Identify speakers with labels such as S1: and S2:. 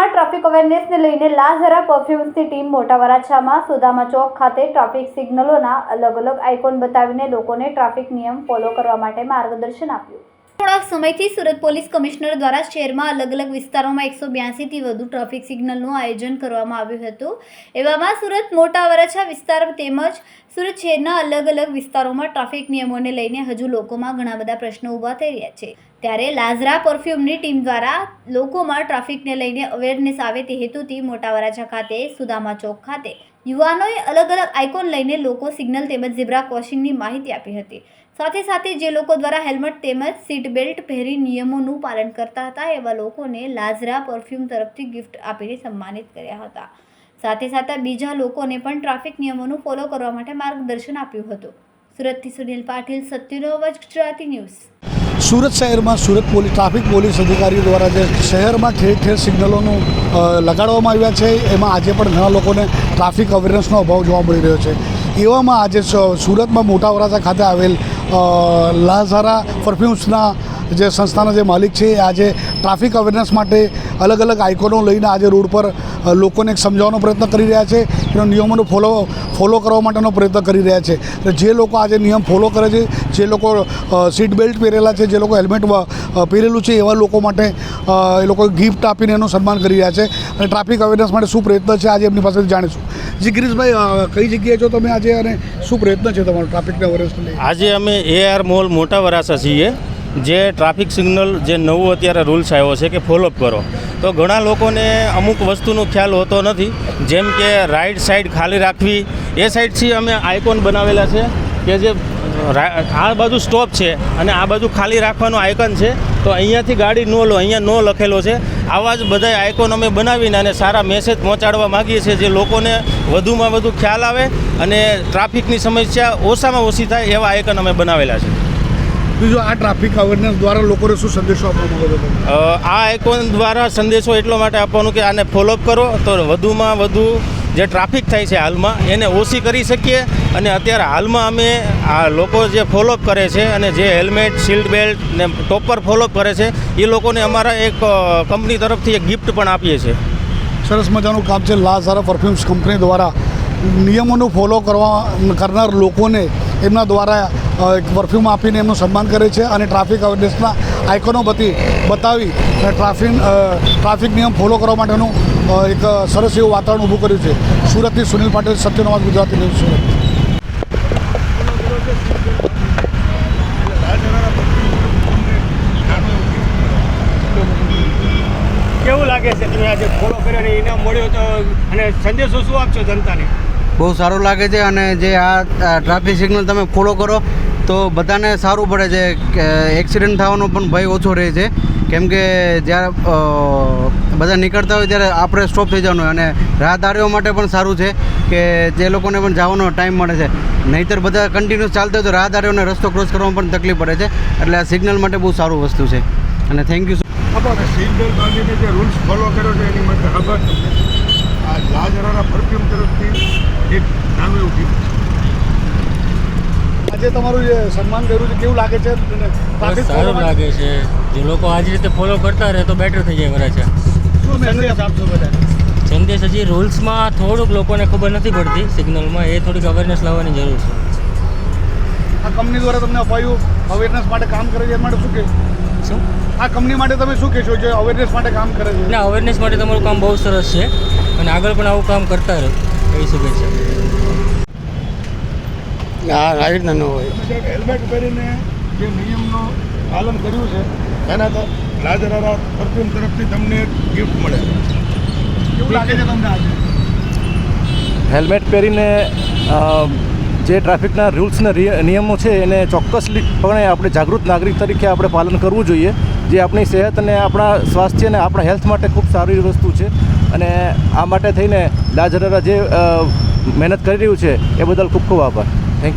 S1: શહેરમાં ટ્રાફિક અવેરનેસને લઈને લાઝરા પરફ્યુમ્સની ટીમ મોટા વરાછામાં સુદામા ચોક ખાતે ટ્રાફિક સિગ્નલોના અલગ અલગ આઇકોન બતાવીને લોકોને ટ્રાફિક નિયમ ફોલો કરવા માટે માર્ગદર્શન આપ્યું. થોડાક સમયથી સુરત પોલીસ કમિશનર દ્વારા શહેરમાં અલગ અલગ વિસ્તારોમાં એકસો બ્યાસીથી વધુ ટ્રાફિક સિગ્નલનું આયોજન કરવામાં આવ્યું હતું. એવામાં સુરત મોટા વરાછા વિસ્તાર તેમજ સુરત શહેરના અલગ અલગ વિસ્તારોમાં ટ્રાફિક નિયમોને લઈને હજુ લોકોમાં ઘણા બધા પ્રશ્નો ઊભા થઈ રહ્યા છે. ત્યારે લાઝરા પરફ્યુમની ટીમ દ્વારા લોકોમાં ટ્રાફિકને લઈને અવેરનેસ આવે તે હેતુથી મોટા વરાછા ખાતે, સુદામા ચોક ખાતે યુવાનોએ અલગ અલગ આઇકોન લઈને લોકો સિગ્નલ તેમજ ઝીબ્રા ક્રોસિંગની માહિતી આપી હતી. સાથે સાથે જે લોકો દ્વારા હેલ્મેટ તેમજ સીટ બેલ્ટ પહેરી નિયમોનું પાલન કરતા હતા, એવા લોકોને લાઝરા પરફ્યુમ તરફથી ગિફ્ટ આપીને સન્માનિત કર્યા હતા. સાથે સાથે બીજા લોકોને પણ ટ્રાફિક નિયમોનું ફોલો કરવા માટે માર્ગદર્શન આપ્યું હતું. સુરતથી સુનિલ પાટીલ, સત્યનો અવાજ, ગુજરાતી ન્યૂઝ.
S2: સુરત શહેરમાં સુરત પોલીસ ટ્રાફિક પોલીસ અધિકારીઓ દ્વારા જે શહેરમાં ઠેર ઠેર સિગ્નલોનું લગાડવામાં આવ્યા છે, એમાં આજે પણ ઘણા લોકોને ટ્રાફિક અવેરનેસનો અભાવ જોવા મળી રહ્યો છે. એવામાં આજે સુરતમાં મોટા વરાછા ખાતે આવેલ લાઝારા પરફ્યુમ્સના જે સંસ્થાના જે માલિક છે આજે ટ્રાફિક અવેરનેસ માટે અલગ અલગ આઇકોનો લઈને આજે રોડ પર લોકોને સમજાવવાનો પ્રયત્ન કરી રહ્યા છે. એનો નિયમોનો ફોલો ફોલો કરવા માટેનો પ્રયત્ન કરી રહ્યા છે. જે લોકો આજે નિયમ ફોલો કરે છે, જે લોકો સીટ બેલ્ટ પહેરેલા છે, જે લોકો હેલ્મેટ પહેરેલું છે, એવા લોકો માટે એ લોકો ગિફ્ટ આપીને એનું સન્માન કરી રહ્યા છે. અને ટ્રાફિક અવેરનેસ માટે શું પ્રયત્ન છે, આજે એમની પાસેથી જાણીશું. જી, ગિરીશભાઈ કઈ જગ્યાએ છો તમે આજે અને શું પ્રયત્ન છે તમારો ટ્રાફિક અવેરનેસ
S3: આજે અમે એઆર મોલ મોટા વરાસા છીએ. જે ટ્રાફિક સિગ્નલ જે નવું અત્યારે રૂલ્સ આવ્યો છે કે ફોલોઅપ કરો. તો ઘણા લોકોને અમુક વસ્તુનો ખ્યાલ હોતો નથી, જેમ કે રાઈટ સાઈડ ખાલી રાખવી. એ સાઈડથી અમે આઇકોન બનાવેલા છે કે જે આ બાજુ સ્ટોપ છે અને આ બાજુ ખાલી રાખવાનું આઇકન છે. તો અહીંયાથી ગાડી નો લો, અહીંયા નો લખેલો છે. આવા જ બધા આઇકોન અમે બનાવીને અને સારા મેસેજ પહોંચાડવા માગીએ છીએ જે લોકોને વધુમાં વધુ ખ્યાલ આવે અને ટ્રાફિકની સમસ્યા ઓછામાં ઓછી થાય એવા આઇકન અમે બનાવેલા છે.
S2: બીજું આ ટ્રાફિક અવેરનેસ દ્વારા લોકોને શું સંદેશો આપવા માંગો છો તમે?
S3: અ, આ આઇકોન દ્વારા સંદેશો એટલો માટે આપવાનું કે આને ફોલોઅપ કરો. તો વધુમાં વધુ જે ટ્રાફિક થાય છે હાલમાં એને ઓછી કરી શકીએ. અને અત્યારે હાલમાં અમે આ લોકો જે ફોલોઅપ કરે છે અને જે હેલ્મેટ શિલ્ડ બેલ્ટ ને ટોપર ફોલોઅપ કરે છે એ લોકોને અમારા એક કંપની તરફથી એક ગિફ્ટ પણ આપીએ છીએ.
S2: સરસ મજાનું કામ છે. લાઝારા પરફ્યુમ્સ કંપની દ્વારા નિયમોનું ફોલો કરવા કરનાર લોકોને એમના દ્વારા એક પરફ્યુમ આપીને એમનું સન્માન કરે છે અને ટ્રાફિક અવેરનેસના આઇકોનો બતી, બતાવી ટ્રાફિક ટ્રાફિક નિયમ ફોલો કરવા માટેનું એક સરસ એવું વાતાવરણ ઊભું કર્યું છે. સુરતથી સુનિલ પાટીલ સત્યનો અવાજ ગુજરાતી ન્યૂઝ, સુરત.
S4: કેવું લાગે છે તમે આજે ફોલો કર્યો અને ઇનામ મળ્યો તો, અને સંદેશો શું આપશો જનતાને?
S5: બહુ સારું લાગે છે અને જે આ ટ્રાફિક સિગ્નલ તમે ફોલો કરો, તો બધાને સારું પડે છે એક્સિડન્ટ થવાનો પણ ભય ઓછો રહે છે. કેમ કે જ્યારે બધા નીકળતા હોય ત્યારે આપણે સ્ટોપ થઈ જવાનું અને રાહદારીઓ માટે પણ સારું છે કે જે લોકોને પણ જવાનો ટાઈમ મળે છે. નહીંતર બધા કન્ટિન્યુઅસ ચાલતા હોય તો રાહદારીઓને રસ્તો ક્રોસ કરવામાં પણ તકલીફ પડે છે. એટલે આ સિગ્નલ માટે બહુ સારું વસ્તુ છે. અને થેન્ક યુ
S6: બાંધીને જે રૂલ્સ ફોલો કર્યો છે, એની માટે આભાર આ લાજરાના પરફ્યુમ તરફથી એક નાનું એવું gift
S2: આજે તમારું જે સન્માન કર્યું છે કેવું લાગે છે?
S7: સારું લાગે છે. જે લોકો આ રીતે ફોલો કરતા રહે તો બેટર થઈ જાય વરાછા.
S2: શું મેસેજ આપશો બધા
S7: સંદેશ હજી રૂલ્સમાં થોડુંક લોકોને ખબર નથી પડતી સિગ્નલમાં એ થોડીક અવેરનેસ લાવવાની જરૂર છે.
S2: આ કંપની દ્વારા તમને અપાયું અવેરનેસ માટે કામ કરે છે એ માટે શું કે
S7: શું?
S2: આ કંપની માટે તમે શું કહેશો જે અવેરનેસ માટે કામ કરે છે?
S7: ના અવેરનેસ માટે તમારું કામ બહુ સરસ છે. અને આગળ પણ આવું કામ કરતા કહી એવી છે
S4: હા રીતના ન હોય.
S6: જે હેલ્મેટ પહેરીને જે નિયમનું પાલન કર્યું છે એના તો લાજરાના પરફ્યુમ તરફથી તમને ગિફ્ટ મળે.
S2: કેવું લાગે છે તમને આજે?
S8: હેલ્મેટ પહેરીને જે ટ્રાફિકના રૂલ્સના નિયમો છે એને ચોક્કસપણે આપણે જાગૃત નાગરિક તરીકે આપણે પાલન કરવું જોઈએ. જે આપણી સેહત અને આપણા સ્વાસ્થ્ય અને આપણા હેલ્થ માટે ખૂબ સારી વસ્તુ છે. અને આ માટે થઈને લાજરારા જે મહેનત કરી રહ્યું છે, એ બદલ ખૂબ ખૂબ આભાર.